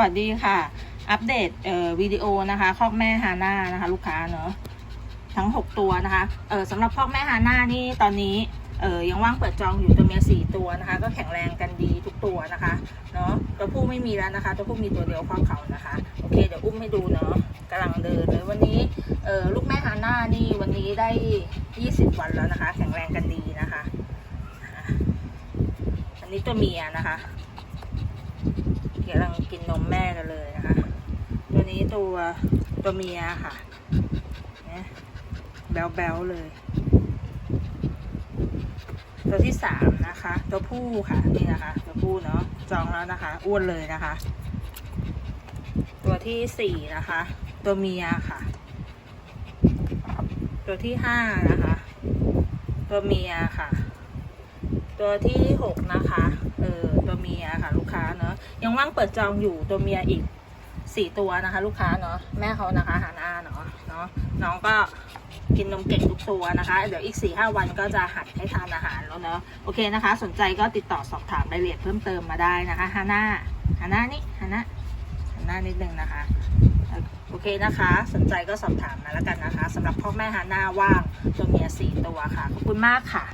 วัสดีค่ะ อัปเดตเอ่อวิดีโอนะคะคอกแม่ฮาน่านะคะ ลูกค้าเนอะทั้ง 6 ตัวนะคะเออสำหรับคอกแม่ฮาน่านี่ตอนนี้เออยังว่างเปิดจองอยู่ตัวเมียสี่ตัวนะคะ ก็แข็งแรงกันดีทุกตัวนะคะเนาะตัวผู้ไม่มีแล้วนะคะ ตัวผู้มีตัวเดียวครอบเขานะคะ โอเค เดี๋ยวอุ้มให้ดูเนาะกำลังเดินเลยวันนี้เออลูกแม่ฮาน่านี่วันนี้ได้ 20 วันแล้วนะคะ แข็งแรงกันดีนะคะอะอันนี้ตัวเมียนะคะ กำลังกินนมแม่กันเลยนะคะ ตัวนี้ตัวตัวเมียค่ะเนี่แบลๆเลย ตัวที่สามนะคะ ตัวผู้ค่ะนี่นะคะ ตัวผู้เนาะจองแล้วนะคะ อ้วนเลยนะคะ ตัวที่สี่นะคะ ตัวเมียค่ะ ตัวที่ห้านะคะ ตัวเมียค่ะ ตัวที่หกนะคะ เออตัวเมียค่ะลูกค้า ยังว่างเปิดจองอยู่ตัวเมียอีกสี่ตัวนะคะ ลูกค้าเนาะแม่เขานะคะหาน้าเนาะเนาะน้องก็กินนมเก่งทุกตัวนะคะ เดี๋ยวอีกสี่ห้าวันก็จะหัดให้ทานอาหารแล้วเนาะโอเคนะคะ สนใจก็ติดต่อสอบถามรายละเอียดเพิ่มเติมมาได้นะคะฮาน่าฮาน่านี่ฮาน่าฮาน่านิดนึงนะคะโอเคนะคะ สนใจก็สอบถามมาแล้วกันนะคะสำหรับพ่อแม่ฮาน่าว่างตัวเมียสี่ตัวค่ะขอบคุณมากค่ะ